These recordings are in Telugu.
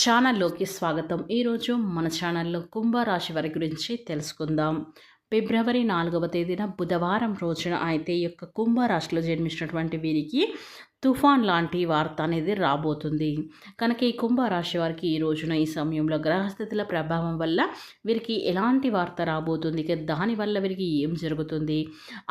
ఛానల్లోకి స్వాగతం. ఈరోజు మన ఛానల్లో కుంభరాశి వారి గురించి తెలుసుకుందాం. ఫిబ్రవరి నాలుగవ తేదీన బుధవారం రోజున అయితే ఈ యొక్క కుంభరాశిలో జన్మించినటువంటి వీరికి తుఫాన్ లాంటి వార్త అనేది రాబోతుంది. కనుక ఈ కుంభరాశి వారికి ఈ రోజున ఈ సమయంలో గ్రహస్థితుల ప్రభావం వల్ల వీరికి ఎలాంటి వార్త రాబోతుంది? దానివల్ల వీరికి ఏం జరుగుతుంది?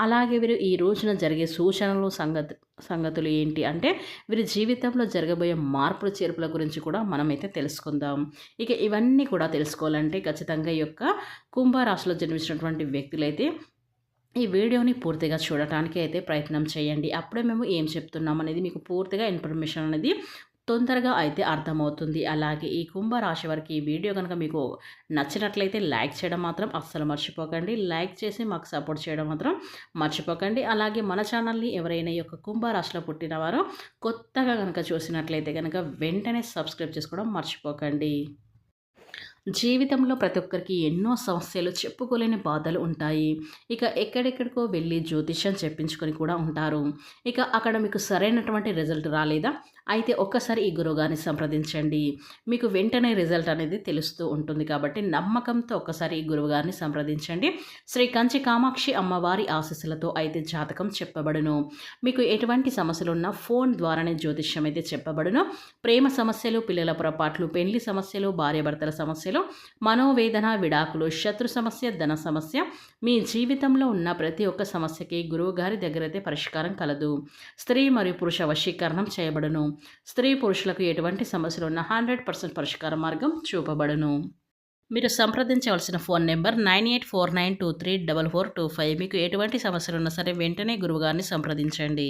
అలాగే వీరు ఈ రోజున జరిగే సూచనలు సంగతి సంగతులు ఏంటి అంటే వీరి జీవితంలో జరగబోయే మార్పుల చేర్పుల గురించి కూడా మనమైతే తెలుసుకుందాం. ఇక ఇవన్నీ కూడా తెలుసుకోవాలంటే ఖచ్చితంగా ఈ యొక్క కుంభరాశిలో జన్మించినటువంటి వ్యక్తులైతే ఈ వీడియోని పూర్తిగా చూడటానికి అయితే ప్రయత్నం చేయండి. అప్పుడే మేము ఏం చెప్తున్నాం అనేది మీకు పూర్తిగా ఇన్ఫర్మేషన్ అనేది తొందరగా అయితే అర్థమవుతుంది. అలాగే ఈ కుంభరాశి వారికి ఈ వీడియో కనుక మీకు నచ్చినట్లయితే లైక్ చేయడం మాత్రం అస్సలు మర్చిపోకండి. లైక్ చేసి మాకు సపోర్ట్ చేయడం మాత్రం మర్చిపోకండి. అలాగే మన ఛానల్ని ఎవరైనా ఈ యొక్క కుంభరాశిలో పుట్టిన వారో కొత్తగా కనుక చూసినట్లయితే కనుక వెంటనే సబ్స్క్రైబ్ చేసుకోవడం మర్చిపోకండి. జీవితంలో ప్రతి ఒక్కరికి ఎన్నో సమస్యలు చెప్పుకోలేని బాధలు ఉంటాయి. ఇక ఎక్కడెక్కడికో వెళ్ళి జ్యోతిష్యం చెప్పించుకొని కూడా ఉంటారు. ఇక అక్కడ మీకు సరైనటువంటి రిజల్ట్ రాలేదా? అయితే ఒక్కసారి ఈ గురువుగారిని సంప్రదించండి. మీకు వెంటనే రిజల్ట్ అనేది తెలుస్తూ ఉంటుంది కాబట్టి నమ్మకంతో ఒక్కసారి ఈ గురువుగారిని సంప్రదించండి. శ్రీ కంచి కామాక్షి అమ్మవారి ఆశీస్సులతో అయితే జాతకం చెప్పబడును. మీకు ఎటువంటి సమస్యలు ఉన్నా ఫోన్ ద్వారానే జ్యోతిష్యం అయితే చెప్పబడును. ప్రేమ సమస్యలు పిల్లల పొరపాట్లు పెళ్ళి సమస్యలు భార్యాభర్తల సమస్యలు మనోవేదన విడాకులు శత్రు సమస్య ధన సమస్య మీ జీవితంలో ఉన్న ప్రతి ఒక్క సమస్యకి గురువుగారి దగ్గరైతే పరిష్కారం కలదు. స్త్రీ మరియు పురుష వశీకరణం చేయబడును. స్త్రీ పురుషులకు ఎటువంటి సమస్యలు ఉన్న హండ్రెడ్ పర్సెంట్ పరిష్కార మార్గం చూపబడును. మీరు సంప్రదించవలసిన phone number nine eight four nine two three double four two five. మీకు ఎటువంటి సమస్యలు ఉన్నా సరే వెంటనే గురువుగారిని సంప్రదించండి.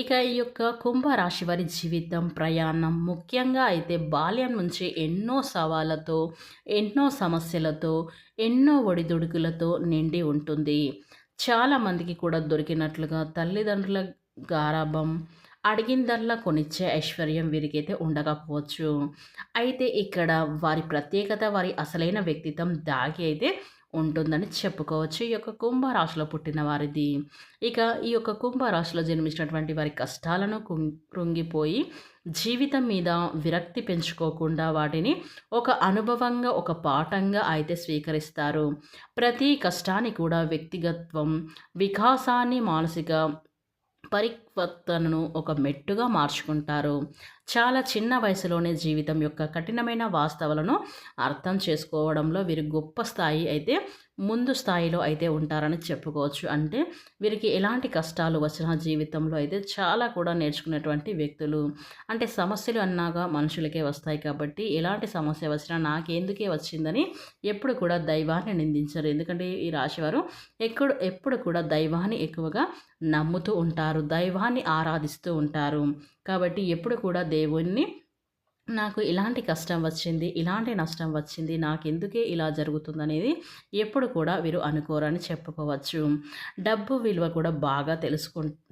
ఇక ఈ యొక్క కుంభరాశి వారి జీవితం ప్రయాణం ముఖ్యంగా అయితే బాల్యం నుంచి ఎన్నో సవాళ్ళతో ఎన్నో సమస్యలతో ఎన్నో ఒడిదుడుకులతో నిండి ఉంటుంది. చాలామందికి కూడా దొరికినట్లుగా తల్లిదండ్రుల గారాభం అడిగిందల్లా కొనిచ్చే ఐశ్వర్యం వీరికైతే ఉండకపోవచ్చు. అయితే ఇక్కడ వారి ప్రత్యేకత వారి అసలైన వ్యక్తిత్వం దాగి అయితే ఉంటుందని చెప్పుకోవచ్చు. ఈ యొక్క కుంభరాశిలో పుట్టిన వారిది. ఇక ఈ యొక్క కుంభరాశిలో జన్మించినటువంటి వారి కష్టాలను కృంగిపోయి జీవితం మీద విరక్తి పెంచుకోకుండా వాటిని ఒక అనుభవంగా ఒక పాఠంగా అయితే స్వీకరిస్తారు. ప్రతి కష్టాన్ని కూడా వ్యక్తిగత్వం వికాసాన్ని మానసిక పరి పరివర్తనను ఒక మెట్టుగా మార్చుకుంటారు. చాలా చిన్న వయసులోనే జీవితం యొక్క కఠినమైన వాస్తవాలను అర్థం చేసుకోవడంలో వీరు గొప్ప స్థాయి అయితే ముందు స్థాయిలో అయితే ఉంటారని చెప్పుకోవచ్చు. అంటే వీరికి ఎలాంటి కష్టాలు వచ్చిన జీవితంలో అయితే చాలా కూడా నేర్చుకునేటువంటి వ్యక్తులు. అంటే సమస్యలు అన్నాగా మనుషులకే వస్తాయి కాబట్టి ఎలాంటి సమస్య వచ్చినా నాకెందుకే వచ్చిందని ఎప్పుడు కూడా దైవాన్ని నిందించరు. ఎందుకంటే ఈ రాశివారు ఎక్కడ ఎప్పుడు కూడా దైవాన్ని ఎక్కువగా నమ్ముతూ ఉంటారు. దైవాన్ని ఆరాధిస్తూ ఉంటారు. కాబట్టి ఎప్పుడు కూడా దేవుణ్ణి నాకు ఇలాంటి కష్టం వచ్చింది ఇలాంటి నష్టం వచ్చింది నాకెందుకే ఇలా జరుగుతుందనేది ఎప్పుడు కూడా వీరు అనుకోరని చెప్పుకోవచ్చు. డబ్బు విలువ కూడా బాగా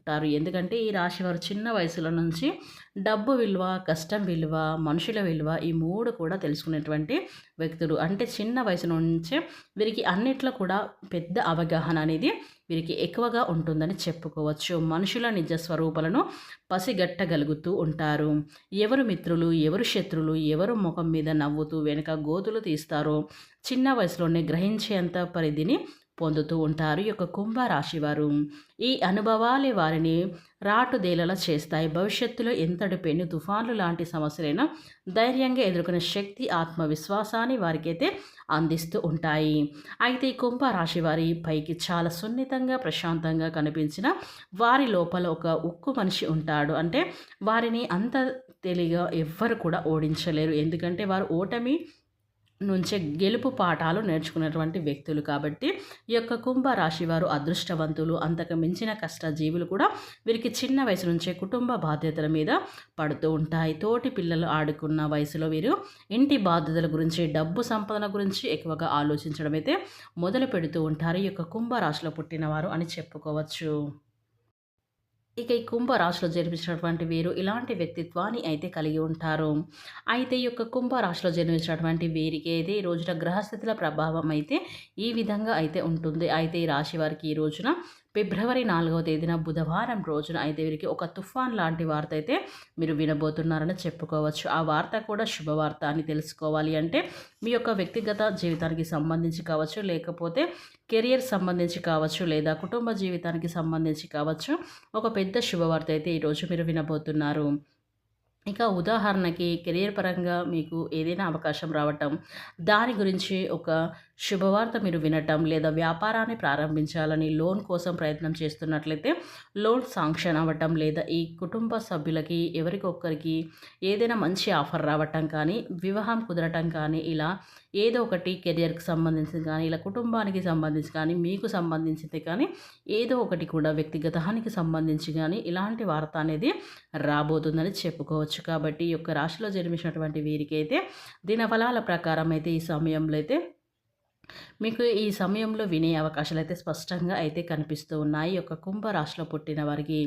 ఉంటారు ఎందుకంటే ఈ రాశి వారు చిన్న వయసులో నుంచి డబ్బు విలువ కష్టం విలువ మనుషుల విలువ ఈ మూడు కూడా తెలుసుకునేటువంటి వ్యక్తులు. అంటే చిన్న వయసు నుంచే వీరికి అన్నిట్లో కూడా పెద్ద అవగాహన అనేది వీరికి ఎక్కువగా ఉంటుందని చెప్పుకోవచ్చు. మనుషుల నిజ స్వరూపాలను పసిగట్టగలుగుతూ ఉంటారు. ఎవరు మిత్రులు ఎవరు శత్రులు ఎవరు ముఖం మీద నవ్వుతూ వెనుక గోతులు తీస్తారో చిన్న వయసులోనే గ్రహించేంత పరిధిని పొందుతూ ఉంటారు ఈ యొక్క కుంభరాశి వారు. ఈ అనుభవాలే వారిని రాటుదేలలా చేస్తాయి. భవిష్యత్తులో ఎంతటి పెను తుఫాన్లు లాంటి సమస్యలైనా ధైర్యంగా ఎదుర్కొనే శక్తి ఆత్మవిశ్వాసాన్ని వారికైతే అందిస్తూ ఉంటాయి. అయితే ఈ కుంభరాశి వారి పైకి చాలా సున్నితంగా ప్రశాంతంగా కనిపించిన వారి లోపల ఒక ఉక్కు మనిషి ఉంటాడు. అంటే వారిని అంత తెలిగా ఎవ్వరు కూడా ఓడించలేరు. ఎందుకంటే వారు ఓటమి నుంచే గెలుపు పాఠాలు నేర్చుకున్నటువంటి వ్యక్తులు కాబట్టి ఈ యొక్క కుంభరాశి వారు అదృష్టవంతులు. అంతకు మించిన కష్టజీవులు కూడా వీరికి చిన్న వయసు నుంచే కుటుంబ బాధ్యతల మీద పడుతూ ఉంటాయి. తోటి పిల్లలు ఆడుకున్న వయసులో వీరు ఇంటి బాధ్యతల గురించి డబ్బు సంపదన గురించి ఎక్కువగా ఆలోచించడం అయితే మొదలు పెడుతూ ఉంటారు. ఈ యొక్క కుంభరాశిలో పుట్టినవారు అని చెప్పుకోవచ్చు. ఇక ఈ కుంభరాశిలో జన్మించినటువంటి వీరు ఇలాంటి వ్యక్తిత్వాన్ని అయితే కలిగి ఉంటారు. అయితే ఈ యొక్క కుంభరాశిలో జన్మించినటువంటి వీరికి అయితే ఈ రోజున గ్రహస్థితుల ప్రభావం అయితే ఈ విధంగా అయితే ఉంటుంది. అయితే ఈ రాశి వారికి ఈ రోజున ఫిబ్రవరి నాలుగవ తేదీన బుధవారం రోజున ఐదేవిరికి ఒక తుఫాన్ లాంటి వార్త అయితే మీరు వినబోతున్నారని చెప్పుకోవచ్చు. ఆ వార్త కూడా శుభవార్త అని తెలుసుకోవాలి అంటే మీ యొక్క వ్యక్తిగత జీవితానికి సంబంధించి కావచ్చు లేకపోతే కెరియర్ సంబంధించి కావచ్చు లేదా కుటుంబ జీవితానికి సంబంధించి కావచ్చు ఒక పెద్ద శుభవార్త అయితే ఈరోజు మీరు వినబోతున్నారు. ఇక ఉదాహరణకి కెరియర్ పరంగా మీకు ఏదైనా అవకాశం రావటం దాని గురించి ఒక శుభవార్త మీరు వినటం లేదా వ్యాపారాన్ని ప్రారంభించాలని లోన్ కోసం ప్రయత్నం చేస్తున్నట్లయితే లోన్ శాంక్షన్ అవ్వటం లేదా ఈ కుటుంబ సభ్యులకి ఎవరికొక్కరికి ఏదైనా మంచి ఆఫర్ రావటం కానీ వివాహం కుదరటం కానీ ఇలా ఏదో ఒకటి కెరియర్కి సంబంధించింది కానీ ఇలా కుటుంబానికి సంబంధించి కానీ మీకు సంబంధించింది కానీ ఏదో ఒకటి కూడా వ్యక్తిగతానికి సంబంధించి కానీ ఇలాంటి వార్త అనేది రాబోతుందని చెప్పుకోవచ్చు. కాబట్టి ఈ యొక్క రాశిలో జన్మించినటువంటి వీరికైతే దీని ఫలాల ప్రకారం అయితే ఈ సమయంలో అయితే మీకు ఈ సమయంలో వినే అవకాశాలు అయితే స్పష్టంగా అయితే కనిపిస్తూ ఉన్నాయి. ఒక కుంభరాశిలో పుట్టిన వారికి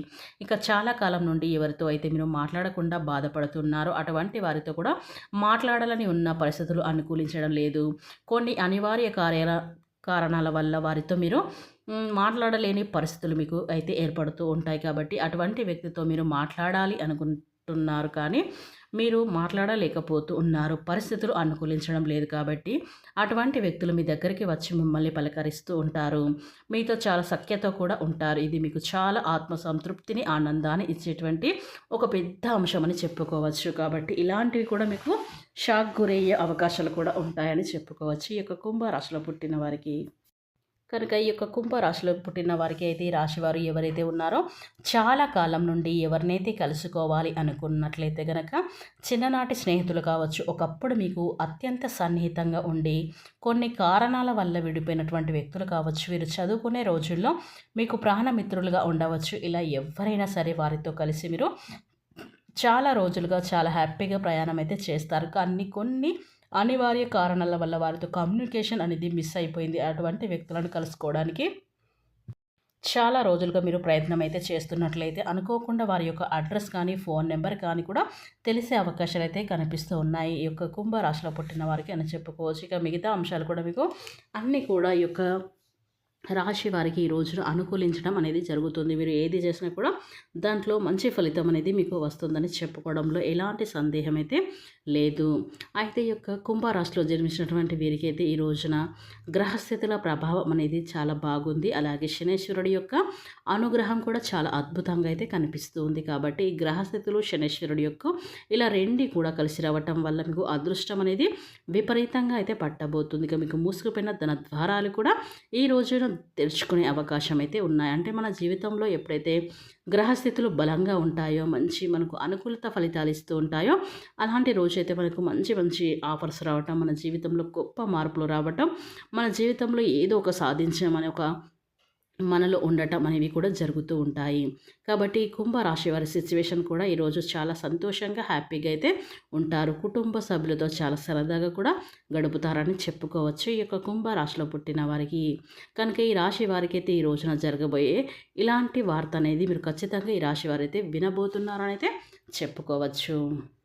ఇక చాలా కాలం నుండి ఎవరితో అయితే మీరు మాట్లాడకుండా బాధపడుతున్నారో అటువంటి వారితో కూడా మాట్లాడాలని ఉన్న పరిస్థితులు అనుకూలించడం లేదు. కొన్ని అనివార్య కార్యాల కారణాల వల్ల వారితో మీరు మాట్లాడలేని పరిస్థితులు మీకు అయితే ఏర్పడుతూ ఉంటాయి కాబట్టి అటువంటి వ్యక్తితో మీరు మాట్లాడాలి అనుకుంటున్నారు కానీ మీరు మాట్లాడలేకపోతూ ఉన్నారు. పరిస్థితులు అనుకూలించడం లేదు కాబట్టి అటువంటి వ్యక్తులు మీ దగ్గరికి వచ్చి మిమ్మల్ని పలకరిస్తూ ఉంటారు. మీతో చాలా సఖ్యత కూడా ఉంటారు. ఇది మీకు చాలా ఆత్మ సంతృప్తిని ఆనందాన్ని ఇచ్చేటువంటి ఒక పెద్ద అంశం అని చెప్పుకోవచ్చు. కాబట్టి ఇలాంటివి కూడా మీకు షాక్ గురయ్యే అవకాశాలు కూడా ఉంటాయని చెప్పుకోవచ్చు. ఈ యొక్క కుంభరాశిలో పుట్టిన వారికి. కనుక ఈ యొక్క కుంభరాశిలో పుట్టిన వారికి అయితే ఈ రాశివారు ఎవరైతే ఉన్నారో చాలా కాలం నుండి ఎవరినైతే కలుసుకోవాలి అనుకున్నట్లయితే గనక చిన్ననాటి స్నేహితులు కావచ్చు ఒకప్పుడు మీకు అత్యంత సన్నిహితంగా ఉండి కొన్ని కారణాల వల్ల విడిపోయినటువంటి వ్యక్తులు కావచ్చు వీరు చదువుకునే రోజుల్లో మీకు ప్రాణమిత్రులుగా ఉండవచ్చు. ఇలా ఎవరైనా సరే వారితో కలిసి మీరు చాలా రోజులుగా చాలా హ్యాపీగా ప్రయాణం అయితే చేస్తారు. కానీ కొన్ని అనివార్య కారణాల వల్ల వారితో కమ్యూనికేషన్ అనేది మిస్ అయిపోయింది అటువంటి వ్యక్తులను కలుసుకోవడానికి. చాలా రోజులుగా మీరు ప్రయత్నం అయితే చేస్తున్నట్లయితే అనుకోకుండా వారి యొక్క అడ్రస్ కానీ ఫోన్ నెంబర్ కానీ కూడా తెలిసే అవకాశాలు అయితే కనిపిస్తూ ఉన్నాయి. ఈ యొక్క కుంభరాశిలో పుట్టిన వారికి అని చెప్పుకోవచ్చు. ఇక మిగతా అంశాలు కూడా మీకు అన్నీ కూడా ఈ యొక్క రాశి వారికి ఈ రోజున అనుకూలించడం అనేది జరుగుతుంది. మీరు ఏది చేసినా కూడా దాంట్లో మంచి ఫలితం అనేది మీకు వస్తుందని చెప్పుకోవడంలో ఎలాంటి సందేహం అయితే లేదు. అయితే ఈ యొక్క కుంభరాశిలో జన్మించినటువంటి వీరికి అయితే ఈ రోజున గ్రహస్థితుల ప్రభావం అనేది చాలా బాగుంది. అలాగే శనేశ్వరుడి యొక్క అనుగ్రహం కూడా చాలా అద్భుతంగా అయితే కనిపిస్తూ ఉంది. కాబట్టి ఈ గ్రహస్థితులు శనేశ్వరుడి యొక్క ఇలా రెండు కూడా కలిసి రావటం వల్ల మీకు అదృష్టం అనేది విపరీతంగా అయితే పట్టబోతుంది. ఇక మీకు మూసుకుపోయిన ధన ద్వారాలు కూడా ఈ రోజున తెలుసుకునే అవకాశం అయితే ఉన్నాయి. అంటే మన జీవితంలో ఎప్పుడైతే గ్రహస్థితులు బలంగా ఉంటాయో మంచి మనకు అనుకూలత ఫలితాలు ఇస్తూ ఉంటాయో అలాంటి రోజైతే మనకు మంచి మంచి ఆఫర్స్ రావటం మన జీవితంలో గొప్ప మార్పులు రావటం మన జీవితంలో ఏదో ఒక సాధించామని ఒక మనలో ఉండటం అనేవి కూడా జరుగుతూ ఉంటాయి. కాబట్టి కుంభరాశి వారి సిచ్యువేషన్ కూడా ఈరోజు చాలా సంతోషంగా హ్యాపీగా అయితే ఉంటారు. కుటుంబ సభ్యులతో చాలా సరదాగా కూడా గడుపుతారని చెప్పుకోవచ్చు. ఈ యొక్క కుంభరాశిలో పుట్టిన వారికి కనుక ఈ రాశి వారికి అయితే ఈ రోజున జరగబోయే ఇలాంటి వార్త అనేది మీరు ఖచ్చితంగా ఈ రాశి వారైతే వినబోతున్నారని అయితే చెప్పుకోవచ్చు.